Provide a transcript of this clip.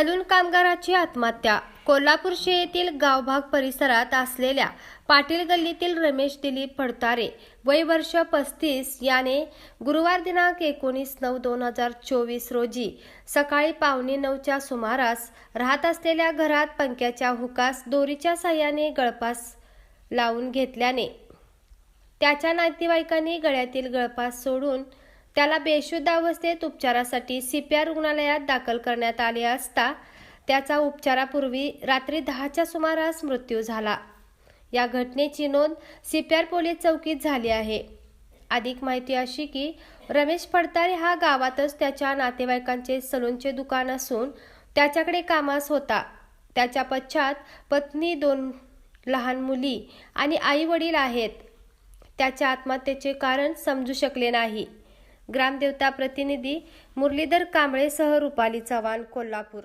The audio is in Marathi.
सलून कामगाराची आत्महत्या. कोल्हापूर येथील गावभाग परिसरात असलेल्या पाटील गल्लीतील रमेश दिलीप फडतारे वय वर्ष पस्तीस. याने गुरुवार दिनांक एकोणीस नऊ दोन हजार चोवीस रोजी सकाळी पावणे नऊच्या सुमारास राहत असलेल्या घरात पंख्याच्या हुकास दोरीच्या साह्याने गळपास लावून घेतल्याने त्याच्या नातेवाईकांनी गळ्यातील गळपास सोडून त्याला बेशुद्ध अवस्थेत उपचारासाठी सीपीआर रुग्णालयात दाखल करण्यात आले असता त्याचा उपचारापूर्वी रात्री दहाच्या सुमारास मृत्यू झाला. या घटनेची नोंद सीपीआर पोलीस चौकीत झाली आहे. अधिक माहिती अशी की रमेश फडतारे हा गावातच त्याच्या नातेवाईकांचे सलूनचे दुकान असून त्याच्याकडे कामास होता. त्याच्या पश्चात पत्नी दोन लहान मुली आणि आई वडील आहेत. त्याच्या आत्महत्येचे कारण समजू शकले नाही. ग्रामदेवता प्रतिनिधी मुरलीधर कांबळेसह रुपाली चव्हाण कोल्हापूर